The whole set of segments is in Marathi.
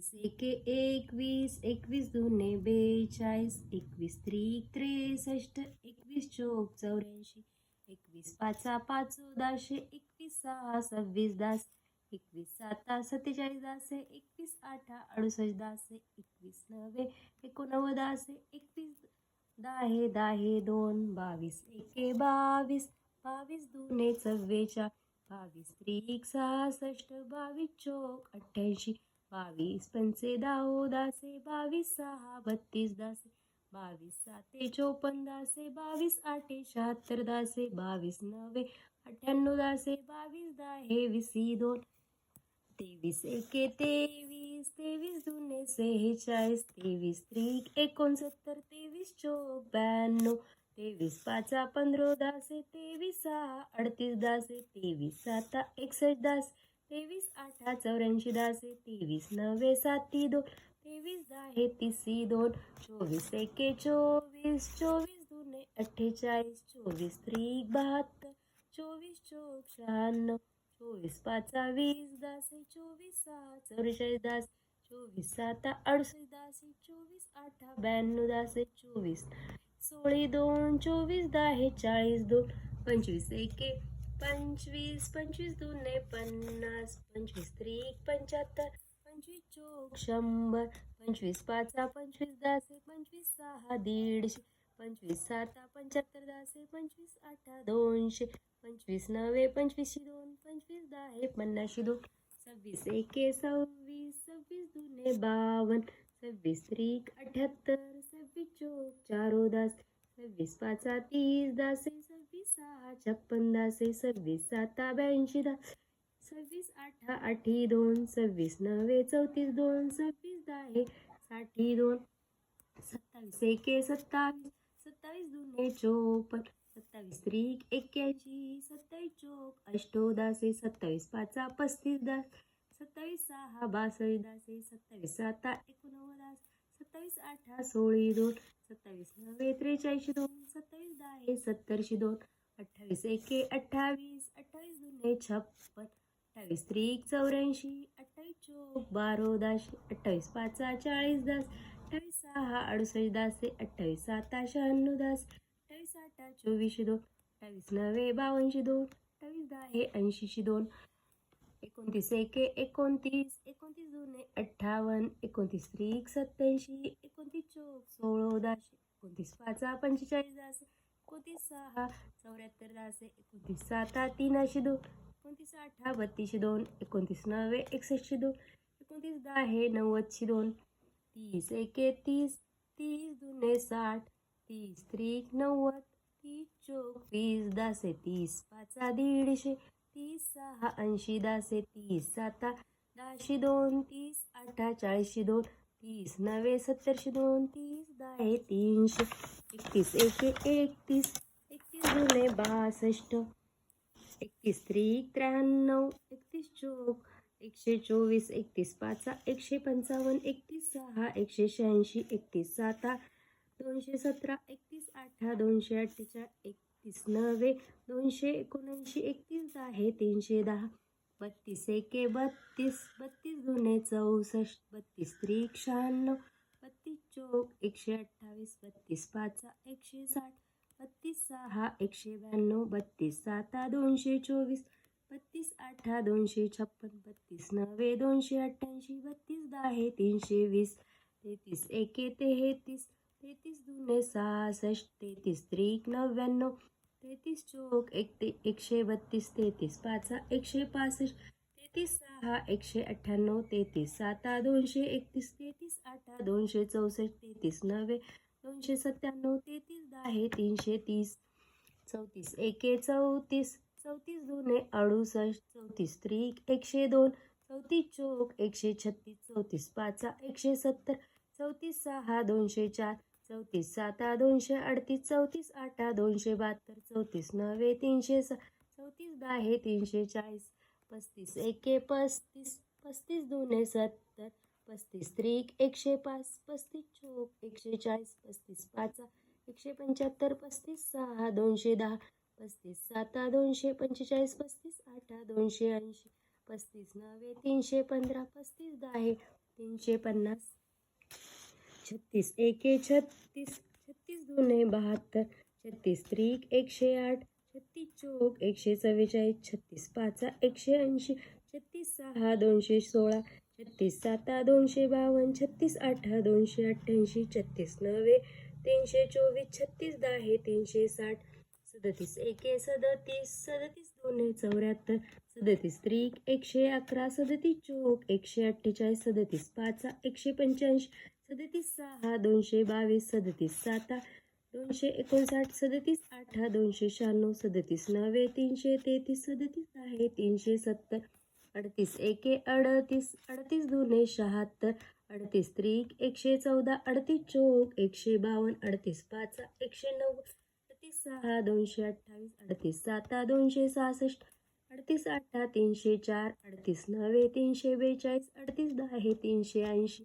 एकवीस एके एकवीस एकवीस दुने बेचाळीस एकवीस त्रिक त्रेसष्ट एकवीस चोक चौऱ्याऐंशी एकवीस पाचा पाच दाशे एकवीस सहा सव्वीस दास एकवीस साता सत्तेचाळीस दासे एकवीस आठा अडुसष्ट दासे एकवीस नवे एकोणनव्वद दासे एकवीस दाहे दाहे दोन बावीस एके बावीस बावीस दुने चव्वेचाळीस बावीस त्रिक सहासष्ट बावीस चोक अठ्ठ्याऐंशी बावीस पंचे दाहो दासे, बावीस सहा बत्तीस दासे, बावीस साते, चोपन्न दासे, बावीस आठे, शहात्तर दासे, बावीस नवे, अठ्ठ्याण्णव दासे, बावीस दहा विसी दोन, तेवीस एके, तेवीस तेवीस दुने सेहेचाळीस, तेवीस त्रिक एकोणसत्तर, तेवीस चोक ब्याण्णव तेवीस पाचा पंधरा दासे, तेवीस सहा अडतीस दासे, तेवीस साता एकसष्ट दास तेवीस आठा चौऱ्याऐंशी दासे तेवीस नवे साती दोन. तेवीस दहा तिसी दोन. चोवीस एके चोवीस. चोवीस दुने अठ्ठेचाळीस. चोवीस त्रिक बहात्तर. चोवीस चोक शहाण्णव. चोवीस पाचा वीस दासे चोवीस सहा. चौवेचाळीस दास चोवीस साता अडुसष्ट दासे चोवीस आठा ब्याण्णव दासे चोवीस. सोळी दोन. चोवीस दहा चाळीस दोन. पंचवीस एके पंचवीस पंचवीस दुने पन्नास पंचवीस त्रिक पंच्याहत्तर पंचवीस चोक शंभर पंचवीस पाचा पंचवीस दासे पंचवीस सहा दीडशे पंचवीस साता पंच्याहत्तर दासे पंचवीस आठा दोनशे पंचवीस नवे पंचवीसशे दोन पंचवीस दहा पन्नासशे दोन सव्वीस एके सव्वीस सव्वीस दुने बावन्न सव्वीस त्रिक अठ्याहत्तर सव्वीस चोक चारो दास सव्वीस पाचा तीस दासे सव्वीस सहा छप्पन दासे सव्वीस साता ब्याऐंशी दास सव्वीस आठा आठी दोन सव्वीस नवे चौतीस दोन सव्वीस दहा साठी दोन सत्तावीस एके सत्तावीस सत्तावीस दुने चोपन्न सत्तावीस त्रिक एक्क्याऐंशी सत्तावीस चोक अष्टोदासे सत्तावीस पाचा पस्तीस दास सत्तावीस सहा बासष्ट दासे सत्तावीस साता एकोणनव्वद दास सत्तावीस आठा सोळी दोन सत्तावीस नवे त्रेचाळीसशे दोन सत्तावीस दहा सत्तरशे दोन अठ्ठावीस एके अठ्ठावीस अठ्ठावीस दुने छप्पन अठ्ठावीस त्रिक चौऱ्याऐंशी अठ्ठावीस चोक बारो दाशे अठ्ठावीस पाचा चाळीस दास अठ्ठावीस सहा अडुसष्ट दासे अठ्ठावीस साता शहाण्णव दास अठ्ठावीस आठा चोवीसशे दोन अठ्ठावीस नव्हे बावनशे दोन अठ्ठावीस दहा ऐंशीशे दोन एकोणतीस एके एकोणतीस एकोणतीस दोन अठ्ठावन्न एकोणतीस त्रिक सत्याऐंशी सोळा दाशे एकोणतीस. पाचा पंचेचाळीस दास एकोणतीस सहा चौऱ्याहत्तर दासे एकोणतीस साता तीनशे दोन. एकोणतीस अठरा बत्तीसशे दोन. एकोणतीस नव्वे एकसष्टशे दोन. एकोणतीस दहा हे नव्वदशे दोन. तीस एके तीस. तीस दुने साठ. तीस त्रिक नव्वद. तीस चोक वीस दासे तीस. पाचा दीडशे. तीस सहा ऐंशी दासे तीस. साता दहाशे दोन. तीस अठ्ठा चाळीसशे दोन. तीस नवे सत्तरशे दोन तीस दहा तीनशे एकतीस एके एकतीस एकतीस जुने बासष्ट एकतीस त्रिक त्र्याण्णव एकतीस चोक एकशे चोवीस एकतीस पाचा एकशे पंचावन्न एकतीस सहा एकशे शहाऐंशी एकतीस साता दोनशे सतरा एकतीस अठरा दोनशे अठ्ठेचाळीस एकतीस नव्वे दोनशे एकोणऐंशी एकतीस दहा तीनशे दहा. बत्तीस एके बत्तीस बत्तीस दुने चौसष्ट बत्तीस त्रिक शहाण्णव बत्तीस चोक एकशे अठ्ठावीस बत्तीस पाचा एकशे साठ बत्तीस सहा एकशे ब्याण्णव बत्तीस साता दोनशे चोवीस बत्तीस आठा दोनशे छप्पन बत्तीस नव्वे दोनशे अठ्ठ्याऐंशी बत्तीस दहा तीनशे वीस तेहतीस एके तेहतीस तेहतीस दुने सहासष्ट तेहतीस त्रिक नव्याण्णव तेहतीस चोक एक ते एकशे बत्तीस तेहतीस पाचा एकशे पासष्ट तेहतीस सहा एकशे अठ्ठ्याण्णव तेहतीस साता दोनशे एकतीस तेहतीस आठा दोनशे चौसष्ट तेहतीस नवे दोनशे सत्त्याण्णव तेहतीस दहा तीनशे तीस चौतीस एके चौतीस चौतीस दोन अडुसष्ट चौतीस त्रिक एकशे दोन चौतीस चोक एकशे छत्तीस चौतीस पाचा एकशे सत्तर चौतीस सहा दोनशे चार चौतीस साता दोनशे अडतीस चौतीस आठा दोनशे बहात्तर चौतीस नव्वे तीनशे स चौतीस दहा तीनशे चाळीस पस्तीस एके पस्तीस पस्तीस दोने सत्तर पस्तीस त्रिक एकशे पाच पस्तीस चोक एकशे चाळीस पस्तीस पाच एकशे पंच्याहत्तर पस्तीस सहा दोनशे दहा पस्तीस साता दोनशे पंचेचाळीस पस्तीस आठा दोनशे ऐंशी पस्तीस नव्वे तीनशे पंधरा पस्तीस दहा तीनशे पन्नास छत्तीस एके छत्तीस छत्तीस दोन बहात्तर छत्तीस त्रिक एकशे आठ छत्तीस चोक एकशे चव्वेचाळीस छत्तीस पाचा एकशे ऐंशी छत्तीस सहा दोनशे सोळा छत्तीस साता दोनशे बावन्न छत्तीस अठरा दोनशे अठ्ठ्याऐंशी छत्तीस नव्वे तीनशे चोवीस छत्तीस दहा तीनशे साठ सदतीस एके सदतीस सदतीस दोन चौऱ्याहत्तर सदतीस त्रिक एकशे अकरा सदतीस चोक एकशे अठ्ठेचाळीस सदतीस पाचा एकशे पंच्याऐंशी सदतीस सहा दोनशे बावीस सदतीस सात दोनशे एकोणसाठ सदतीस आठ दोनशे शहाण्णव सदतीस नव्वे तीनशे तेहतीस सदतीस आहे तीनशे सत्तर अडतीस एके अडतीस अडतीस दोने शहात्तर अडतीस त्रिक एकशे चौदा अडतीस चोक एकशे बावन्न अडतीस पाच एकशे नव्वद अडतीस सहा दोनशे अठ्ठावीस अडतीस साता दोनशे सहासष्ट अडतीस अठ्ठा तीनशे चार अडतीस नव्वे तीनशे बेचाळीस अडतीस दहा हे तीनशे ऐंशी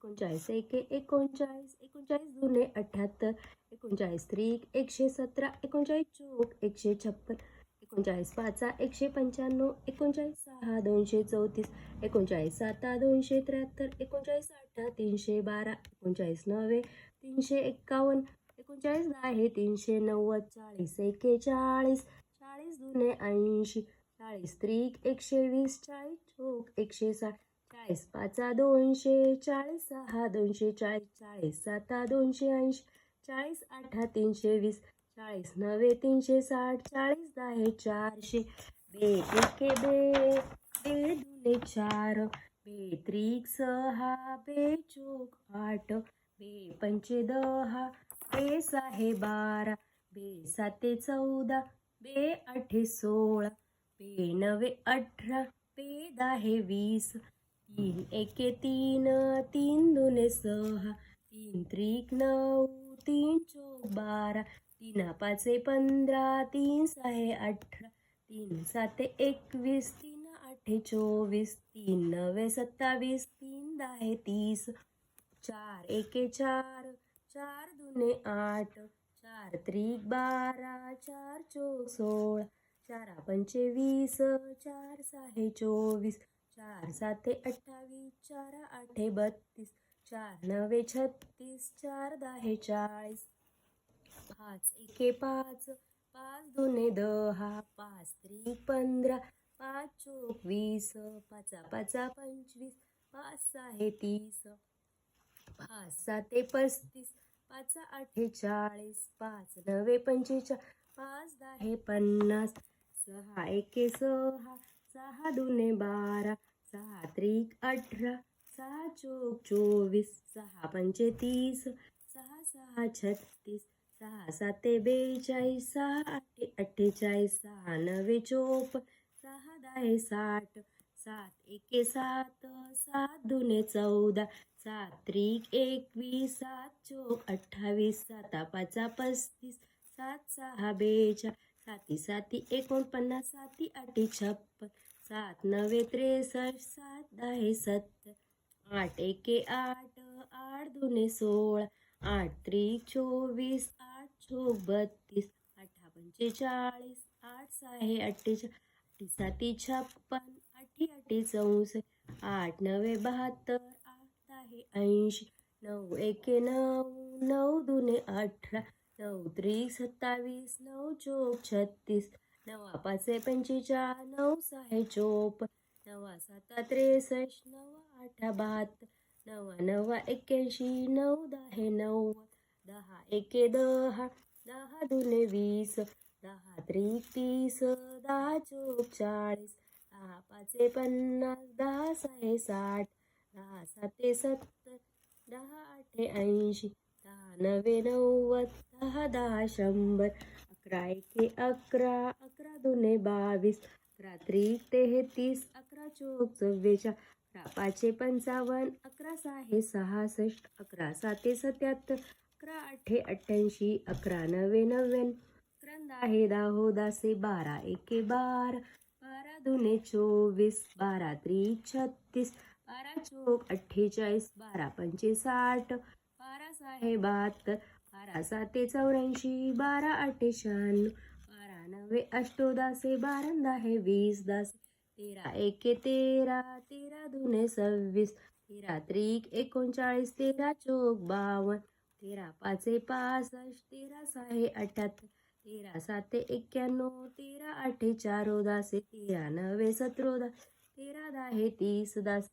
एकोणचाळीस एके एकोणचाळीस एकोणचाळीस जुने अठ्ठ्याहत्तर एकोणचाळीस त्रिक एकशे सतरा एकोणचाळीस चोक एकशे छप्पन एकोणचाळीस पाचा एकशे पंच्याण्णव एकोणचाळीस सहा दोनशे चौतीस एकोणचाळीस साता दोनशे त्र्याहत्तर एकोणचाळीस अठरा तीनशे बारा एकोणचाळीस नव्वे तीनशे एक्कावन्न एकोणचाळीस दहा हे तीनशे नव्वद चाळीस एकेचाळीस चाळीस जुने ऐंशी चाळीस त्रिक एकशे वीस चाळीस चोक एकशे साठ चाळीस पाचा दोनशे चाळीस सहा दोनशे चाळीस चाळीस साता दोनशे ऐंशी चाळीस अठरा तीनशे वीस चाळीस नवे तीनशे साठ चाळीस दहा चारशे. बे एके बे बे दुने चार. बे त्रिक सहा बे चोक आठ. बे पंचे दहा. बे सहा बारा. बे साते चौदा. बे आठे सोळा. बे नवे अठरा. बे दहा वीस. तीन एके तीन तीन दोने सहा तीन त्रिक नऊ तीन चोक बारा तीन पाचे पंधरा तीन सहा अठरा तीन साते एकवीस तीन आठे चोवीस तीन नवे सत्तावीस तीन दहा तीस चार एके चार चार दुने आठ चार त्रिक बारा चार चोक सोळा चारा पंचे वीस चार सहा चोवीस चार साते अठ्ठावीस चार आठे बत्तीस चार नवे छत्तीस चार दहा चाळीस. पाच एके पाच पाच दोने दहा पाच त्रिक पंधरा पाच चोवीस पाचा पाचा पंचवीस पाच सहा तीस. पाच साते पस्तीस पाच आठे चाळीस पाच नवे पंचेचाळीस पाच दहा पन्नास सहा एके सहा सहा दोने बारा सहा त्रिक अठरा सहा चोक चोवीस सहा पंचे तीस सहा सहा छत्तीस सहा साते बेचाळीस सहा आठे अठ्ठेचाळीस सहा नवे चोप सहा दहा साठ सात एके सात सात दोने चौदा सात त्रिक एकवीस सात चोक अठ्ठावीस साता पाचा पस्तीस सात सहा बेचाळीस साती साती एकोणपन्नास साती अठ्ठे छप्पन सात नवे त्रेसष्ट सात दहा सत्तर आठ एके आठ आठ दोने सोळा. आठ त्री चोवीस आठ चोक बत्तीस. अठरा पंचेचाळीस आठ सहा अठ्ठेचाळीस. आठी साती छप्पन अठ्ठी अठी चौसष्ट आठ नवे बहात्तर आठ दहा ऐंशी. नऊ एके नऊ नऊ दोने अठरा. नऊ त्रिक सत्तावीस नऊ चोक छत्तीस. नवा पाचे पंचेचाळ नऊ सहा चोप. नवा साता त्रेसष्ट नवा आठा बहात्तर नवा नवा एक्क्याऐंशी नऊ दहा नऊ. दहा एके दहा दहा दोने वीस. दहा त्रिक तीस दहा चोप चाळीस. दहा पाचे पन्नास दहा सहा साठ. दहा साते सत्तर दहा आठे ऐंशी. दहा नवे नव्वद दहा दहा शंभर. अकरा एके अकरा अकरा दोने बावीस अकरा त्रिक तेहतीस अकरा चोक चव्वेचा अकरा पाचशे पंचावन्न अकरा सहा सहासष्ट अकरा साते सत्याहत्तर अकरा आठे अठ्ठ्याऐंशी अकरा नवे नव्याण्णव अकरा दहा दाहो दासे बारा एके बारा बारा दोने चोवीस बारा त्री छत्तीस बारा चोक अठ्ठेचाळीस बारा पंचे साठ बारा सहा बहात्तर बारा साते चौऱ्याऐंशी बारा आठे शहाण्णव बारा नवे अष्टोदासे बारा हे वीस. दास तेरा एके तेरा तेरा दुने सव्वीस. तेरा त्रिक एकोणचाळीस तेरा चोक बावन्न. तेरा पाचे पासष्ट तेरा सहा अठ्याहत्तर. तेरा साते एक्क्याण्णव तेरा आठे चारोदासे तेरा नवे सत्रोदा तेरा दहा तीस दास.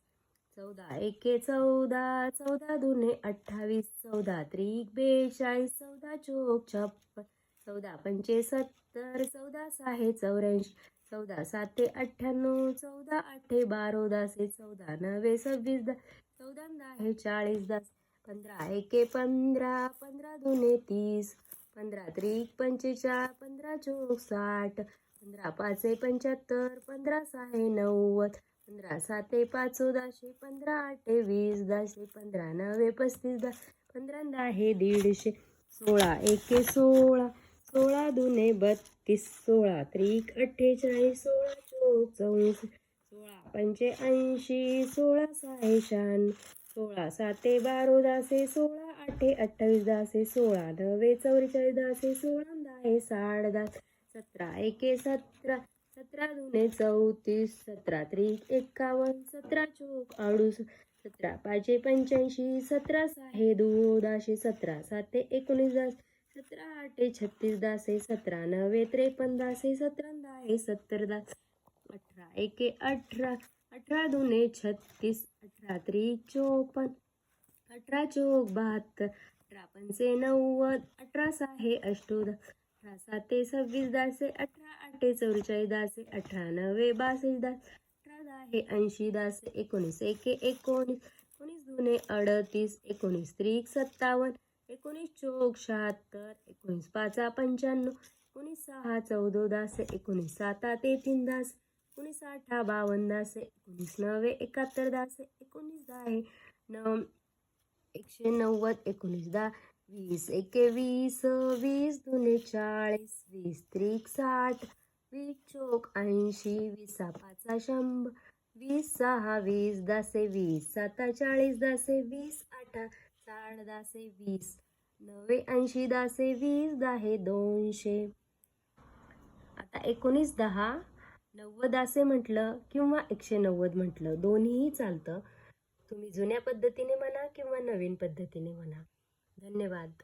चौदा एके चौदा चौदा दुने अठ्ठावीस चौदा त्रिक बेचाळीस चौदा चोक छप्पन चौदा पंचे सत्तर चौदा सहा चौऱ्याऐंशी चौदा साते अठ्ठ्याण्णव चौदा आठे बारोदासे चौदा नवे सव्वीस दा चौदा दहा चाळीस दास पंधरा एके पंधरा पंधरा दुने तीस पंधरा त्रिक पंचेचाळ पंधरा चोक साठ पंधरा पाचे पंच्याहत्तर पंधरा सहा नव्वद पंधरा साते पाचोदाशे पंधरा आठे वीस दाशे पंधरा नवे पस्तीस दा पंधरा दहा दीडशे सोळा एके सोळा सोळा दुने बत्तीस सोळा त्रिक अठ्ठेचाळीस सोळा चोक चौस सोळा पंचे ऐंशी सोळा सहा शहाण्णव सोळा साते बारो दासे सोळा आठे अठ्ठावीस दासे सोळा नवे चौवेचाळीस दासे सोळा दहा साठ दास सतरा एके सतरा सतरा दुने चौतीस सतरा त्रिक एकावन्न सतरा चोक अडुसष्ट सतरा पाचशे पंच्याऐंशी सतरा सहा दो सतरा साते एकोणीस दास सतरा आठे छत्तीस दासे सतरा नवे त्रेपन्न दासे सतरा दहा सत्तर दास अठरा एके अठरा अठरा दुने छत्तीस अठरा त्रिक चोपन्न अठरा चोक बहात्तर अठरा पंचे नव्वद अठरा सहा अष्टोदा अठरा साते सव्वीस दासे अठरा आठे चौवेचाळीस दासे अठरा नव्वे बासष्ट दास अठरा दहा ऐंशी दासे एकोणीस एके एकोणीस एकोणीस दुने अडतीस एकोणीस त्रिक सत्तावन्न एकोणीस चोक शहात्तर एकोणीस पाचा पंच्याण्णव एकोणीस सहा चौदा दासे एकोणीस साता ते तीन दास एकोणीस आठा बावन्न दासे एकोणीस नव्वे एकाहत्तर दासे एकोणीस दहा नव एकशे नव्वद एकोणीस दहा वीस एके वीस वीस दुने चाळीस वीस त्रिक साठ वीस चोक ऐंशी वीस पाचा शंभर वीस सहा वीस दासे वीस साता चाळीस दासे वीस आठा साठ दासे वीस नवे ऐंशी दासे वीस दहा दोनशे. आता एकोणीस दहा नव्वद असे म्हटलं किंवा एकशे नव्वद म्हटलं दोन्हीही चालतं. तुम्ही जुन्या पद्धतीने म्हणा किंवा नवीन पद्धतीने म्हणा. धन्यवाद.